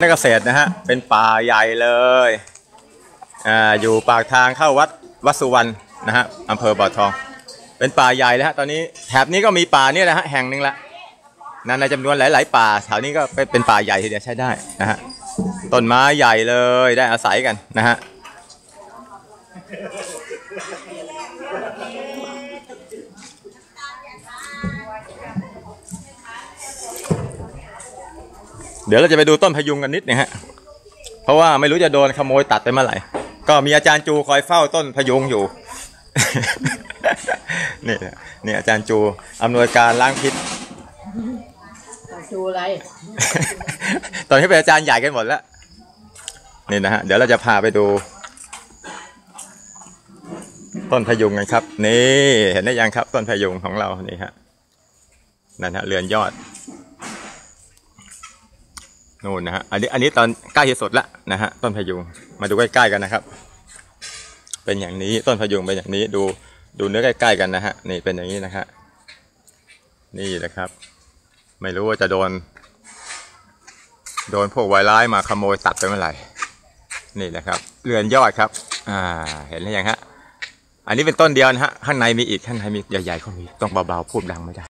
นักเกษตรนะฮะเป็นป่าใหญ่เลยอ่าอยู่ปากทางเข้าวัดวัดสุวรรณนะฮะอำเภอบ่อทอง เป็นป่าใหญ่เลยฮะตอนนี้แถบนี้ก็มีป่าเนี่ยนะฮะแห่งหนึ่งละนั่นในจำนวนหลาย ๆ ป่าแถวนี้ก็เป็นเป็นป่าใหญ่ทีเดียวใช้ได้นะฮะต้นไม้ใหญ่เลยได้อาศัยกันนะฮะ เดี๋ยวเราจะไปดูต้นพยุงกันนิดนึงฮะ เพราะว่าไม่รู้จะโดนขโมยตัดไปเมื่อไหร่ ก็มีอาจารย์จูคอยเฝ้าต้นพยุงอยู่ นี่นี่อาจารย์จูอำนวยการล้างพิษดูอะไร ตอนนี้เป็นอาจารย์ใหญ่กันหมดแล้ว นี่นะฮะ เดี๋ยวเราจะพาไปดู ต้นพยุงกันครับ นี่เห็นได้ยังครับ ต้นพยุงของเรา นี่ฮะ นั่นฮะเรือนยอด นู่นนะฮะอันนี้อันนี้ตอนใกล้ที่สุดละนะฮะต้นพยุงมาดูใกล้ๆกันนะครับ เป็นอย่างนี้ต้นพยุงเป็นอย่างนี้ดูดูเนื้อใกล้ๆกันนะฮะนี่เป็นอย่างนี้นะฮะนี่นะครับ ไม่รู้ว่าจะโดน โดนพวกวายร้ายมาขโมยตัดไปเมื่อไหร่นี่แหละครับเรือนยอดครับอ่าเห็นหรือยังฮะอันนี้เป็นต้นเดียวนะฮะข้างในมีอีกข้างในมีใหญ่ๆก็มีต้องเบาๆพูดดังไม่ได้